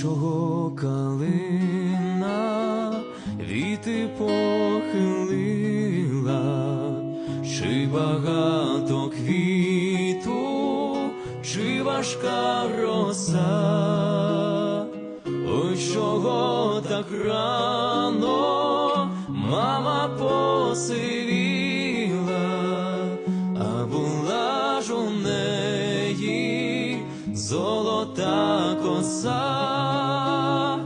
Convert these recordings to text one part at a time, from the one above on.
чого калина віти похилила, чи багато квіту, чи важка роса, ой, чого так рано мама посивіла, золота коса,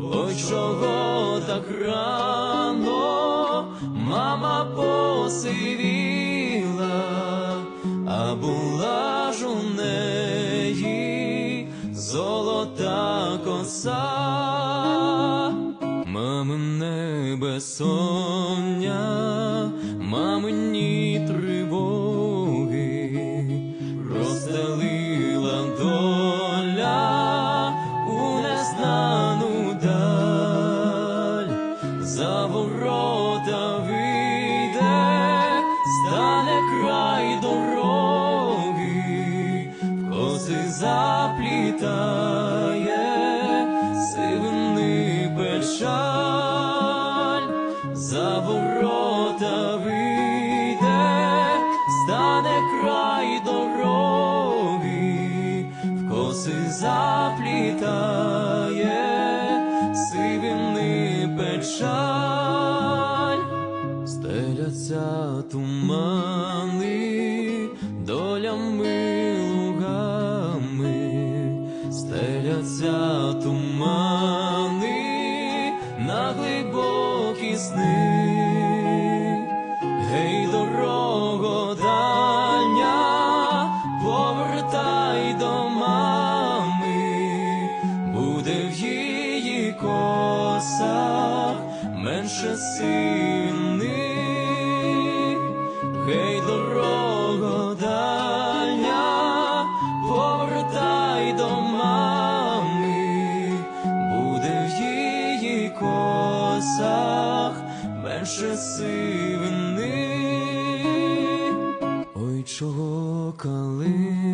ой, чого так рано мама посивіла, а була ж у неї золота коса. Мамине безсоння, мамині тривоги, край дороги, в коси заплітає, сивини печаль, за ворота вийде, стане край дороги, в коси заплітає, сивини печаль, стеляться тумани, долями лугами, стеляться тумани на глибокі сни. Гей, дорого дальня, повертай до мами, буде в її косах менше сини. Гей, дорого дальня, повертай до мами, буде в її косах менше сивини. Ой, чого калина